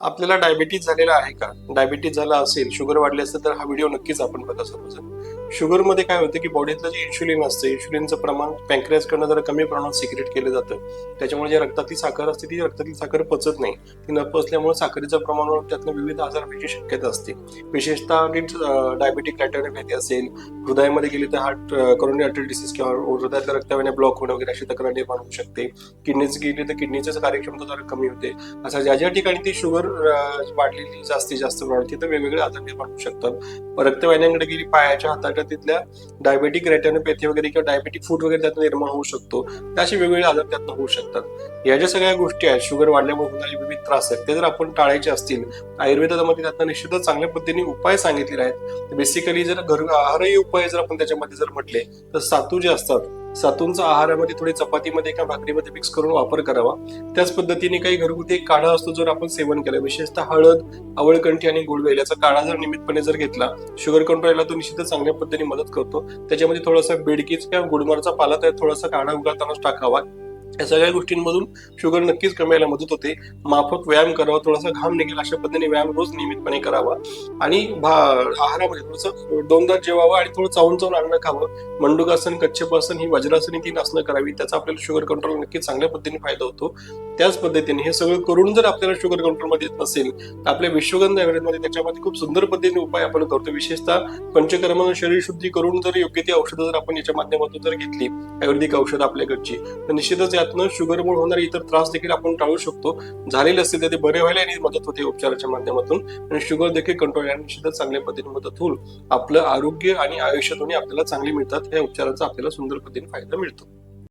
आपल्याला डायबिटीज झालेला आहे का? डायबिटीज झाला असेल शुगर वाढली असेल तर हा व्हिडिओ नक्कीच आपण बघा सर्वजण शुगरमध्ये काय होतं की बॉडीतलं जे इन्शुलिन असतं इन्शुलिनचं प्रमाण पॅन्क्रियासकडनं जरा कमी प्रमाणात सिक्रेट केलं जातं. त्याच्यामुळे जे रक्तातली साखर असते ती रक्तातली साखर पचत नाही. ती न पचल्यामुळे साखरेचं प्रमाण त्यातनं विविध आजार होण्याची शक्यता असते. विशेषतः डायबिटिक कॅटॅरोपॅथी असेल हृदयामध्ये गेली तर हार्ट करोनरी अटल डिसीज किंवा हृदयातल्या रक्तवाहिन्या ब्लॉक होणं वगैरे अशी तक्रार निर्माण होऊ शकते. किडनीच गेली तर किडनीचं कार्यक्षमता जरा कमी होते. अशा ज्या ज्या ठिकाणी ती शुगर वाढलेली जास्तीत जास्त प्रमाणात तिथं वेगवेगळे आजार निर्माण होऊ शकतात रक्तवाहिन्यांकडे गेली पायाच्या हाताच्या तिथल्या डायबेटिक रेटॅनोपॅथी वगैरे किंवा डायबेटिक फूड वगैरे त्यातून निर्माण होऊ शकतो. असे वेगवेगळे आजार त्यातनं होऊ शकतात. या ज्या सगळ्या गोष्टी आहेत शुगर वाढल्यामुळे होणारे विविध त्रास आहेत ते जर आपण टाळायचे असतील आयुर्वेदामध्ये त्यातनं निश्चितच चांगल्या पद्धतीने उपाय सांगितलेले आहेत. बेसिकली जर घर आहारही उपाय जर आपण त्याच्यामध्ये जर म्हटले तर सातू जे असतात सातूंचा आहारामध्ये थोडी चपातीमध्ये किंवा भाकरीमध्ये मिक्स करून वापर करावा. त्याच पद्धतीने काही घरगुती एक काढा असतो जर आपण सेवन केलं. विशेषतः हळद आवळकंठी आणि गुळवेल याचा काढा जर नियमितपणे जर घेतला शुगर कंट्रोलला तो निश्चितच चांगल्या पद्धतीने मदत करतो. त्याच्यामध्ये थोडासा बेडकीच किंवा गुडमरचा पाला तर थोडासा काढा उगाळतानाच टाकावा. या सगळ्या गोष्टींमधून शुगर नक्कीच कमी यायला मदत होते. माफक व्यायाम करावा थोडासा घाम निघेल अशा पद्धतीने व्यायाम रोज नियमितपणे करावा. आणि भा- आहारामध्ये थोडंसं दोनदा जेवावं आणि थोडं चावून चावून अन्न खावं. मंडुकासन कच्छपासन ही वज्रासन ही तीन आसनं करावी. त्याचा आपल्याला शुगर कंट्रोल नक्कीच चांगल्या पद्धतीने फायदा होतो. त्याच पद्धतीने हे सगळं करून जर आपल्याला शुगर कंट्रोलमध्ये येत नसेल तर आपल्या विश्वगंधमध्ये त्याच्यामध्ये खूप सुंदर पद्धतीने उपाय आपण करतो. विशेषतः पंचकर्मानं शरीर शुद्धी करून जर योग्य ती औषधं जर आपण याच्या माध्यमातून जर घेतली आयुर्वेदिक औषध आपल्याकडची तर निश्चितच यातनं शुगरमुळे होणारे इतर त्रास देखील आपण टाळू शकतो. झालेले असतील तर ते बरे व्हायला आणि मदत होते उपचाराच्या माध्यमातून. आणि शुगर देखील कंट्रोल निश्चितच चांगल्या पद्धतीने मदत होऊन आपलं आरोग्य आणि आयुष्य दोन्ही आपल्याला चांगली मिळतात. या उपचाराचा आपल्याला सुंदर पद्धतीने फायदा मिळतो.